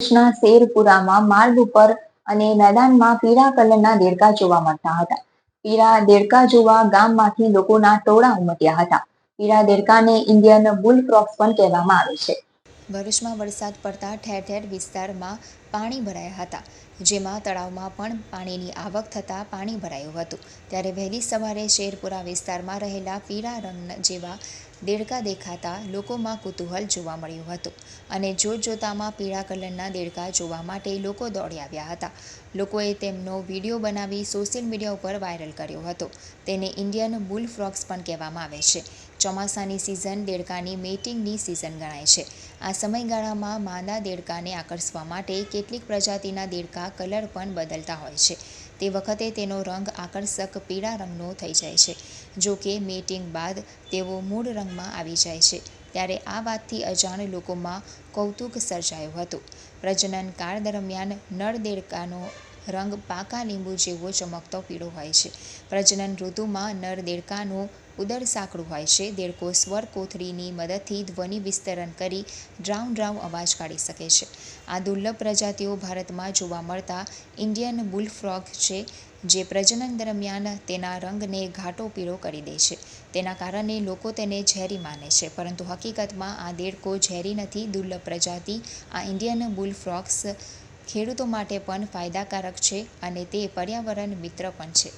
દેશના શેરપુરામાં માર્ગ ઉપર અને મેદાનમાં પીળા કલરના દેડકા જોવા મળતા હતા. પીળા દેડકા જોવા ગામમાંથી લોકોના ટોળા ઉમટ્યા હતા. પીળા દેડકાને ઇન્ડિયન બુલ ફ્રોગ્સ પણ કહેવામાં આવે છે. ભરૂચમાં વરસાદ પડતા ઠેર ઠેર વિસ્તારમાં પાણી ભરાયા હતા. જેમાં તળાવમાં પણ પાણીની આવક થતાં પાણી ભરાયું હતું. ત્યારે વહેલી સવારે શેરપુરા વિસ્તારમાં રહેલા પીળા રંગ જેવા દેડકા દેખાતા લોકોમાં કુતૂહલ જોવા મળ્યું હતું અને જોત જોતામાં પીળા કલરના દેડકા જોવા માટે લોકો દોડી આવ્યા હતા. લોકોએ તેમનો વીડિયો બનાવી સોશિયલ મીડિયા ઉપર વાયરલ કર્યો હતો. તેને ઇન્ડિયન બુલ ફ્રોક્સ પણ કહેવામાં આવે છે. ચોમાસાની સિઝન દેડકાની મેટિંગની સિઝન ગણાય છે. આ સમયગાળામાં માંદા દેડકાને આકર્ષવા માટે કેટલીક પ્રજાતિના દેડકા કલર પણ બદલતા હોય છે. તે વખતે તેનો રંગ આકર્ષક પીળા રંગનો થઈ જાય છે. જો કે મેટિંગ બાદ તેઓ મૂળ રંગમાં આવી જાય છે. ત્યારે આ વાતથી અજાણ લોકોમાં કૌતુક સર્જાયું હતું. પ્રજનન કાળ દરમિયાન નળ દેડકાનો રંગ પાકા લીંબુ જેવો ચમકતો પીળો હોય છે. પ્રજનન ઋતુમાં નર દેડકાનું ઉદર સાંકડું હોય છે. દેડકો સ્વર કોથળીની મદદથી ધ્વનિ વિસ્તરણ કરી ડ્રાઉન ડ્રાઉન અવાજ કાઢી શકે છે. આ દુર્લભ પ્રજાતિઓ ભારતમાં જોવા મળતા ઇન્ડિયન બુલફ્રોગ છે, જે પ્રજનન દરમિયાન તેના રંગને ઘાટો પીળો કરી દે છે. તેના કારણે લોકો તેને ઝેરી માને છે. પરંતુ હકીકતમાં આ દેડકો ઝેરી નથી. દુર્લભ પ્રજાતિ આ ઇન્ડિયન બુલફ્રોગ્સ ખેડૂતો માટે પણ ફાયદાકારક છે અને તે પર્યાવરણ મિત્ર પણ છે.